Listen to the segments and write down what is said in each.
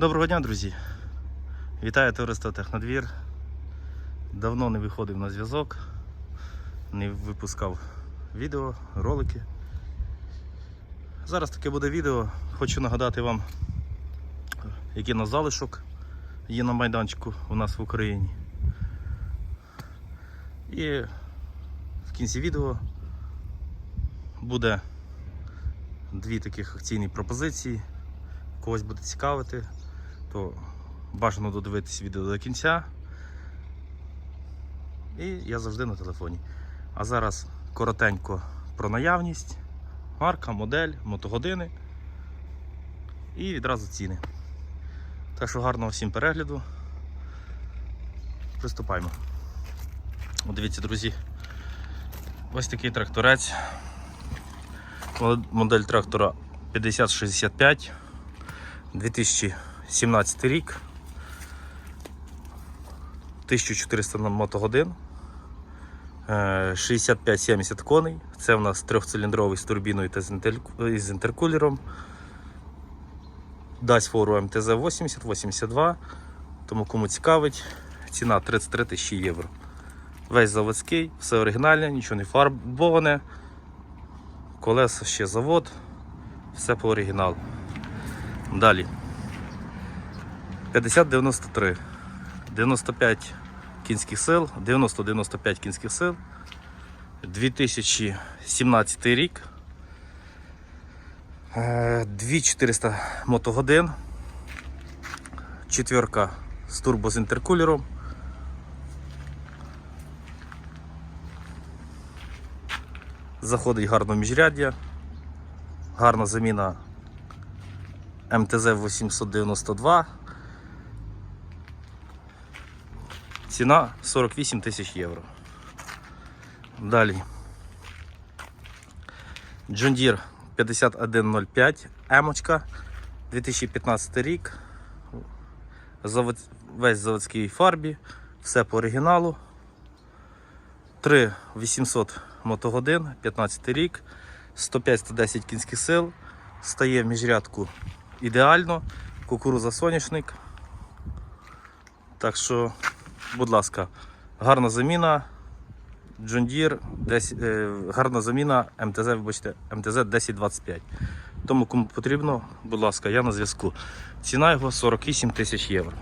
Доброго дня, друзі! Вітаю товариство Технодвір. Давно не виходив на зв'язок, не випускав відео, ролики. Зараз таке буде відео. Хочу нагадати вам, який на залишок є на майданчику у нас в Україні. І в кінці відео буде дві таких акційні пропозиції. Когось буде цікавити, то бажано додивитись відео до кінця. І я завжди на телефоні. А зараз коротенько про наявність, марка, модель, мотогодини і відразу ціни. Так що гарного всім перегляду. Приступаємо. От Дивіться, друзі. Ось такий тракторець. Модель трактора 5065. 2017 рік. 1400 мотогодин. е, 65-70 коней. Це у нас трьохциліндровий з турбіною та з інтеркулером. Дасть фору МТЗ 80-82. Тому кому цікавить, ціна 33 тисячі євро. Весь заводський, все оригінальне, нічого не фарбоване. Колеса ще завод, все по оригіналу. Далі. 50-93. 95 кінських сил, 90-95 кінських сил. 2017 рік. Е, 2400 мотогодин. Четверка з турбо з інтеркулером. Заходить гарно міжряддя. Гарна заміна МТЗ 892. Ціна 48 тисяч євро. Далі. John Deere 5105 Емочка 2015 рік. Весь в заводській фарбі, все по оригіналу. 3800 мотогодин, 15 рік, 105-110 кінських сил, стає в міжрядку ідеально, кукуруза соняшник. Так що, будь ласка, гарна заміна. 10, е, гарна заміна МТЗ, вибачте, МТЗ 1025. Тому кому потрібно, будь ласка, я на зв'язку. Ціна його 48 тисяч євро.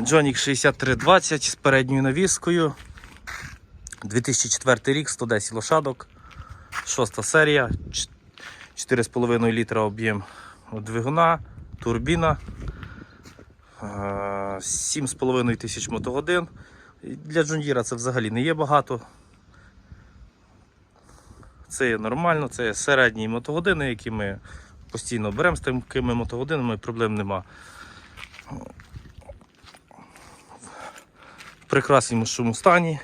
Джонік 6320 з передньою навіскою. 2004 рік, 110 лошадок. Шоста серія. 4,5 літра об'єм двигуна, турбіна. е, 7,5 тисяч мотогодин. Для Джондіра це взагалі не є багато. Це є нормально, це є середні мотогодини, які ми постійно беремо з такими мотогодинами, проблем нема. В прекрасному стані.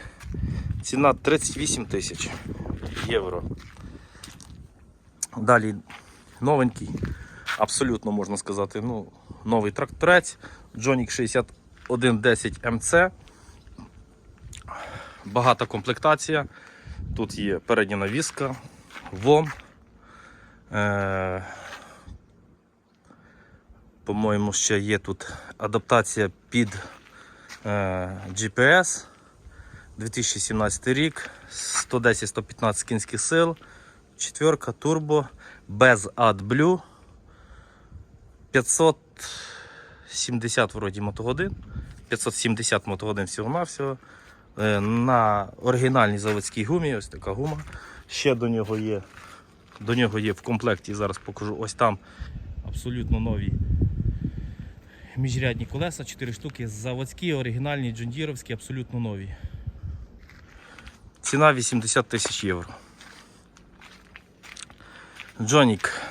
Ціна 38 тисяч євро. Далі новенький, абсолютно можна сказати, ну, новий тракторець Джонік 6110 МЦ. Багата комплектація. Тут є передня навіска, ВОМ. Е, по-моєму, ще є тут адаптація під е, GPS. 2017 рік, 110-115 кінських сил, четверка турбо, без AdBlue, 570 вроді мотогодин, 570 мотогодин всього-навсього. Е, На оригінальній заводській гумі, ось така гума. Ще до нього є, до нього є в комплекті, зараз покажу, ось там абсолютно нові міжрядні колеса, 4 штуки, заводські, оригінальні, джондіровські, абсолютно нові. Ціна 80 тисяч євро. Джонік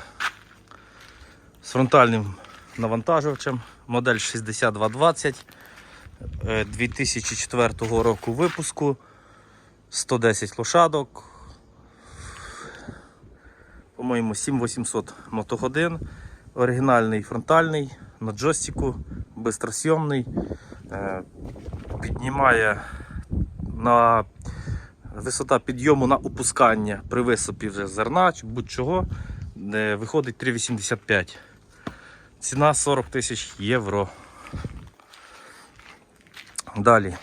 фронтальним навантажувачем, модель 6220 е, 2004 року випуску, 110 лошадок, по-моєму, 7800 мотогодин, оригінальний фронтальний на джойстику, бистросйомний, е, піднімає на висота підйому на опускання при висипі вже зерна чи будь-чого. Е, виходить 3,85. Ціна 40 тисяч євро. Далі.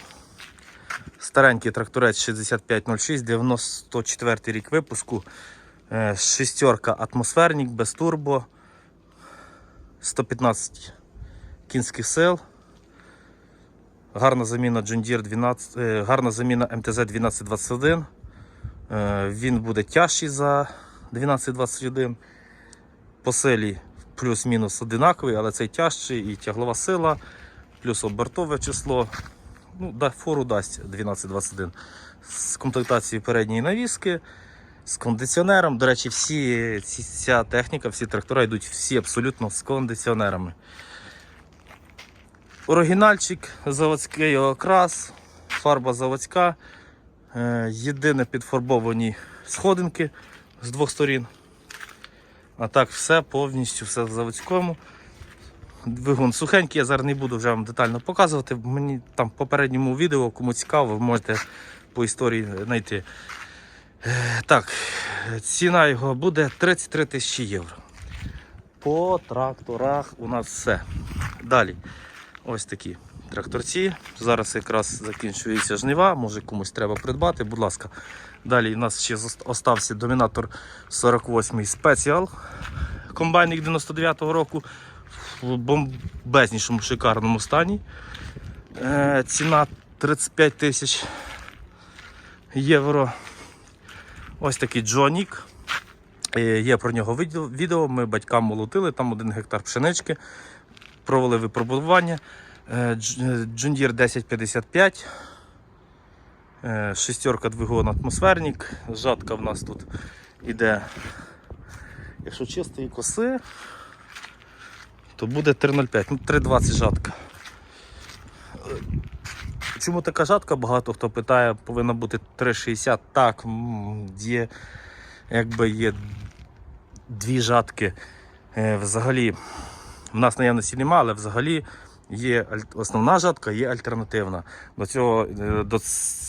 Старенький тракторець 6506, 94 рік випуску. Е, Шестерка атмосферник без турбо. 115 кінських сил. Гарна заміна John 12, е, гарна заміна МТЗ 1221. Е, Він буде тяжчий за 1221. По силі плюс-мінус одинаковий, але цей тяжчий і тяглова сила, плюс обертове число. Ну, фору дасть 1221. З комплектацією передньої навіски, з кондиціонером. До речі, всі, ця техніка, всі трактора йдуть всі абсолютно з кондиціонерами. Оригінальчик, заводський окрас, фарба заводська. Е, Єдине підфарбовані сходинки з двох сторін. А так все повністю все в заводському. Двигун сухенький, я зараз не буду вже вам детально показувати. Мені там в попередньому відео, кому цікаво, ви можете по історії знайти. Е, Так, ціна його буде 33 тисячі євро. По тракторах у нас все. Далі. Ось такі тракторці. Зараз якраз закінчується жнива, може комусь треба придбати, будь ласка. Далі у нас ще остався домінатор 48 Special. Комбайник 99-го року в бомбезнішому шикарному стані. Е, ціна 35 тисяч євро. Ось такий Джонік. Е, Є про нього відео. Ми батькам молотили, там один гектар пшенички. Провели випробування. Е, е, Deere 1055. Е, Шестерка двигун атмосферник. Жатка в нас тут іде. Якщо чистої коси, то буде 3,05, ну 3,20 жатка. Чому така жатка? Багато хто питає, повинна бути 3,60. Так, є, якби є дві жатки. Взагалі, в нас наявності немає, але взагалі є основна жатка, є альтернативна. До цього, е, до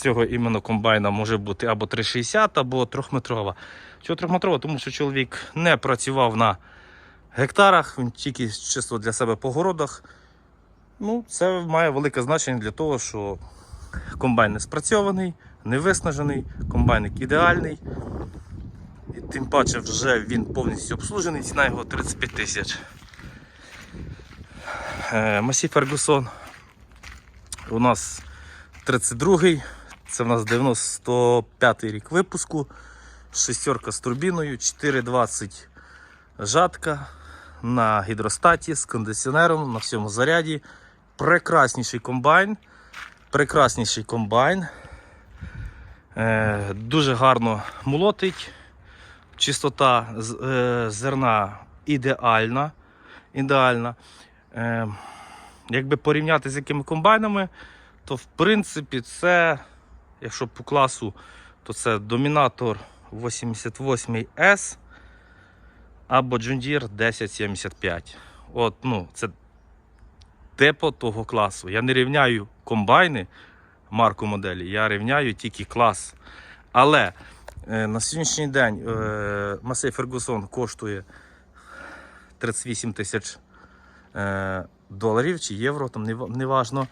цього іменно комбайна може бути або 3,60, або 3-метрова. Чого 3-метрова? Тому що чоловік не працював на гектарах, він тільки чисто для себе по городах. Ну, це має велике значення для того, що комбайн не спрацьований, не виснажений, комбайник ідеальний. І тим паче вже він повністю обслужений, ціна його 35 тисяч. Е, Масі Фергусон у нас 32-й, це в нас 95-й рік випуску, шестерка з турбіною, 420 жатка на гідростаті з кондиціонером на всьому заряді. Прекрасніший комбайн. Прекрасніший комбайн. Е, дуже гарно молотить. Чистота е, зерна ідеальна. ідеальна. Е, якби порівняти з якими комбайнами, то в принципі це, якщо по класу, то це Домінатор 88S або John Deere 1075. От, ну, це типу того класу. Я не рівняю комбайни марку моделі, я рівняю тільки клас. Але е, на сьогоднішній день е, Massey Ferguson коштує 38 тисяч доларів чи євро, там не.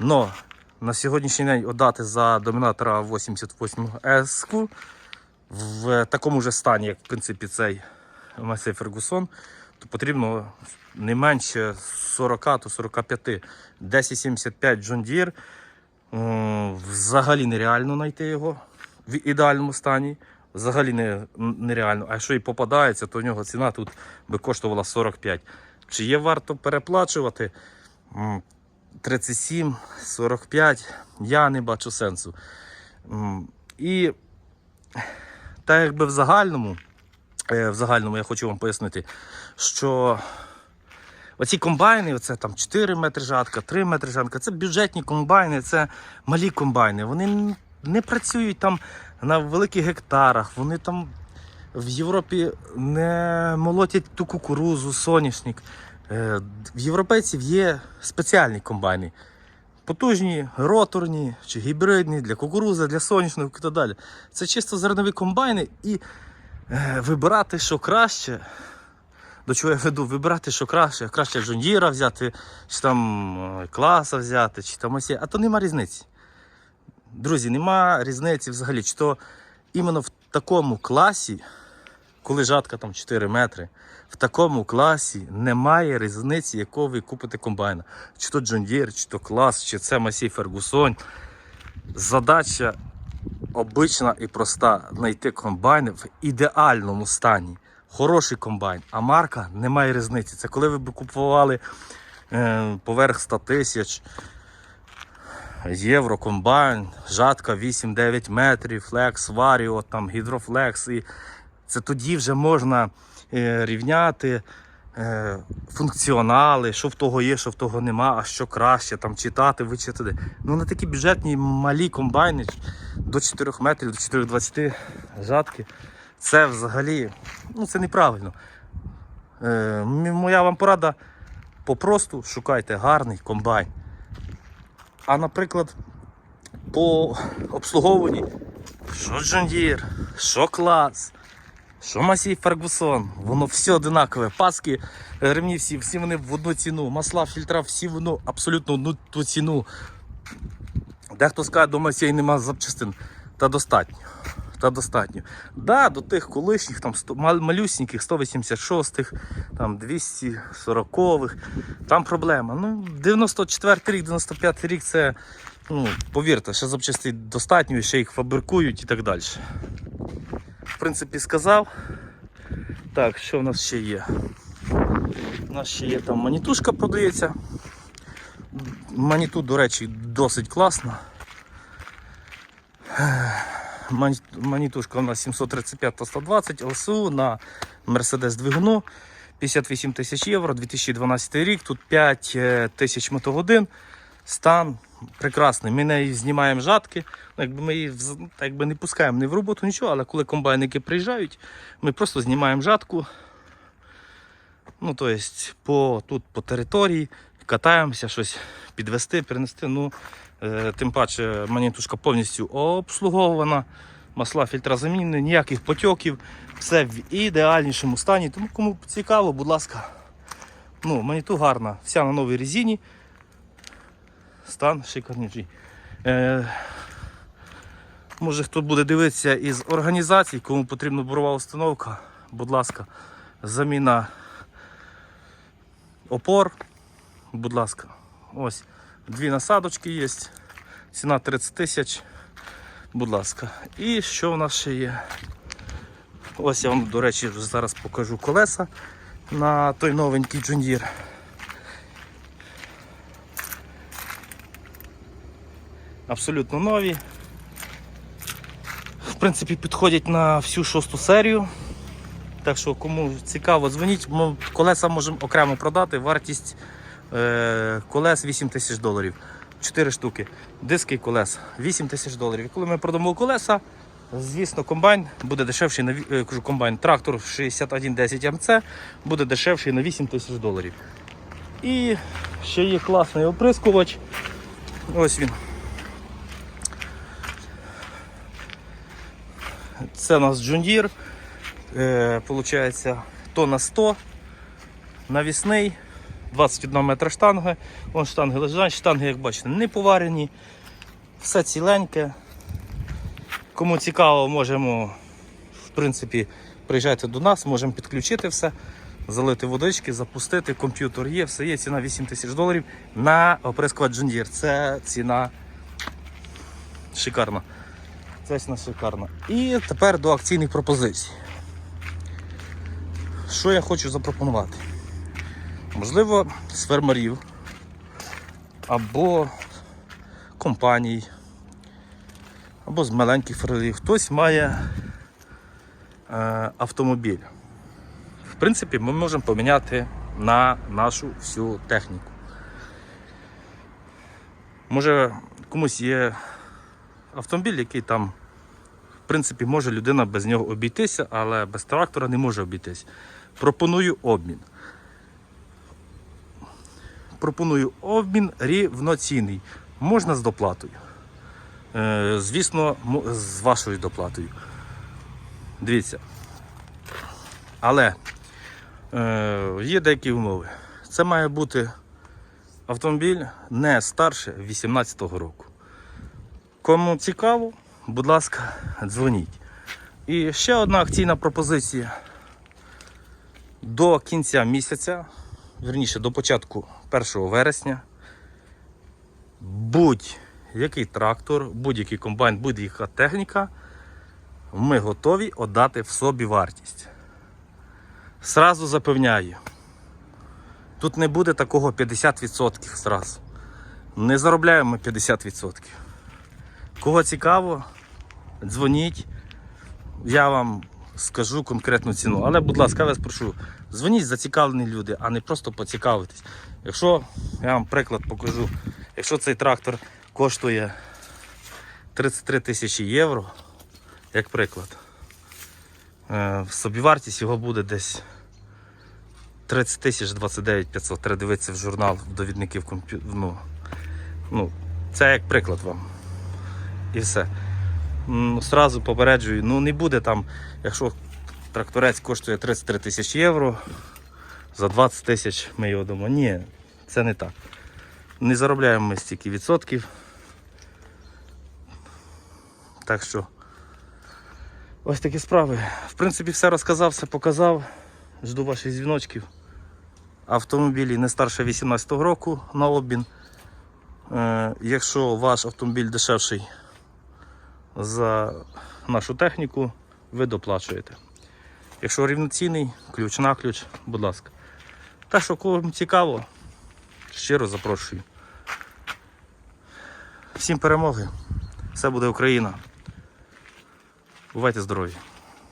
Но на сьогоднішній день отдати за домінатора 88 S в такому ж стані, як в принципі цей Massey Ferguson, то потрібно не менше 40 то 45. 1075 John Deere. Взагалі нереально знайти його в ідеальному стані. Взагалі не, нереально. А якщо і попадається, то в нього ціна тут би коштувала 45. Чи є варто переплачувати? М, 37, 45. Я не бачу сенсу. І так якби в загальному, е, в загальному я хочу вам пояснити, що оці комбайни, оце там 4 метри жатка, 3 метри жатка, це бюджетні комбайни, це малі комбайни. Вони не працюють там на великих гектарах, вони там в Європі не молотять ту кукурузу, соняшник. Е, В європейців є спеціальні комбайни. Потужні, роторні чи гібридні для кукурузи, для соняшнику і так далі. Це чисто зернові комбайни і е, вибирати, що краще. До чого я веду? Вибирати, що краще. Краще Джондіра взяти, чи там е, класа взяти, чи там ось. А то нема різниці. Друзі, нема різниці взагалі. Чи то іменно в такому класі, коли жатка там 4 метри, в такому класі немає різниці, якого ви купите комбайна. Чи то John Deere, чи то клас, чи це Масій Фергусон. Задача обична і проста знайти комбайн в ідеальному стані. Хороший комбайн, а марка немає різниці. Це коли ви б купували е, поверх 100 тисяч євро комбайн, жатка 8-9 метрів, флекс, варіо, там гідрофлекс. І це тоді вже можна е, рівняти е, функціонали, що в того є, що в того нема, а що краще, там читати, вичитати. Ну на такі бюджетні малі комбайни до 4 метрів, до 4,20 жатки. Це взагалі ну, це неправильно. Е, моя вам порада попросту шукайте гарний комбайн. А наприклад, по обслуговуванні, що Deere, що клас, що Масій Фергусон, воно все одинакове. Паски, ремні всі, всі вони в одну ціну, масла, фільтра, всі воно абсолютно одну ту ціну. Дехто скаже, до Масій нема запчастин. Та достатньо. Та достатньо. Да, до тих колишніх, там сто- мал- малюсіньких 186-х, там 240-х, там проблема. Ну, 94 рік, 95 рік це, ну, повірте, ще запчастин достатньо, ще їх фабрикують і так далі. В принципі, сказав. Так, що в нас ще є? У нас ще є там манітушка продається. Маніту, до речі, досить класна. Мані- Манітушка у нас 735 та 120 ЛСУ на Mercedes двигуну. 58 тисяч євро, 2012 рік, тут 5 е, тисяч мотогодин. Стан прекрасний. Ми неї знімаємо жатки. Ну, якби ми її якби не пускаємо ні в роботу, нічого, але коли комбайники приїжджають, ми просто знімаємо жатку. Ну, то по, тут по території, катаємося, щось підвести, перенести. Ну, е, тим паче манітушка повністю обслуговувана, масла фільтра замінені, ніяких потьоків, все в ідеальнішому стані. Тому кому цікаво, будь ласка. Ну, маніту гарна, вся на новій резині. Стан шикарніший. Е, може хто буде дивитися із організацій, кому потрібна бурова установка, будь ласка, заміна опор, будь ласка, ось дві насадочки є, ціна 30 тисяч, будь ласка. І що в нас ще є? Ось я вам, до речі, зараз покажу колеса на той новенький John Абсолютно нові. В принципі, підходять на всю шосту серію. Так що, кому цікаво, дзвоніть. Ми колеса можемо окремо продати. Вартість е, колес 8 тисяч доларів. 4 штуки. Диски і колес 8 тисяч доларів. Коли ми продамо колеса, звісно, комбайн буде дешевший на е, кажу, комбайн, трактор 6110 МЦ буде дешевший на 8 тисяч доларів. І ще є класний оприскувач. Ось він. Це у нас Deere. Е, получається тонна 100 навісний, 21 метра штанги. Вон штанги лежать, штанги, як бачите, не поварені, все ціленьке. Кому цікаво, можемо в принципі, приїжджайте до нас, можемо підключити все, залити водички, запустити, комп'ютер є, все є, ціна 8 тисяч доларів на оприскувач Deere. Це ціна шикарна. Це ціна шикарна. І тепер до акційних пропозицій. Що я хочу запропонувати? Можливо, з фермерів або компаній, або з маленьких фермерів. Хтось має е, автомобіль. В принципі, ми можемо поміняти на нашу всю техніку. Може, комусь є автомобіль, який там, в принципі, може людина без нього обійтися, але без трактора не може обійтись. Пропоную обмін. Пропоную обмін рівноцінний. Можна з доплатою. Е, звісно, з вашою доплатою. Дивіться, Але е, є деякі умови. Це має бути автомобіль не старше 18-го року. Кому цікаво, будь ласка, дзвоніть. І ще одна акційна пропозиція. До кінця місяця, верніше до початку 1 вересня, будь-який трактор, будь-який комбайн, будь-яка техніка, ми готові отдати в собі вартість. Сразу запевняю, тут не буде такого 50% зразу. Не заробляємо 50%. Кого цікаво, дзвоніть, я вам скажу конкретну ціну. Але, будь ласка, я вас прошу, дзвоніть зацікавлені люди, а не просто поцікавитись. Якщо, я вам приклад покажу, якщо цей трактор коштує 33 тисячі євро, як приклад, е, собівартість його буде десь 30 тисяч 29 500. Треба дивитися в журнал в довідників комп'ю... ну, ну, це як приклад вам. І все. Сразу попереджую, ну не буде там, якщо тракторець коштує 33 тисячі євро, за 20 тисяч ми його дамо. Ні, це не так. Не заробляємо ми стільки відсотків. Так що ось такі справи. В принципі, все розказав, все показав. Жду ваших дзвіночків. Автомобілі не старше 18 року на обмін. Е, якщо ваш автомобіль дешевший за нашу техніку, ви доплачуєте. Якщо рівноцінний, ключ на ключ, будь ласка. Та що, кому цікаво, щиро запрошую. Всім перемоги. Все буде Україна. Бувайте здорові!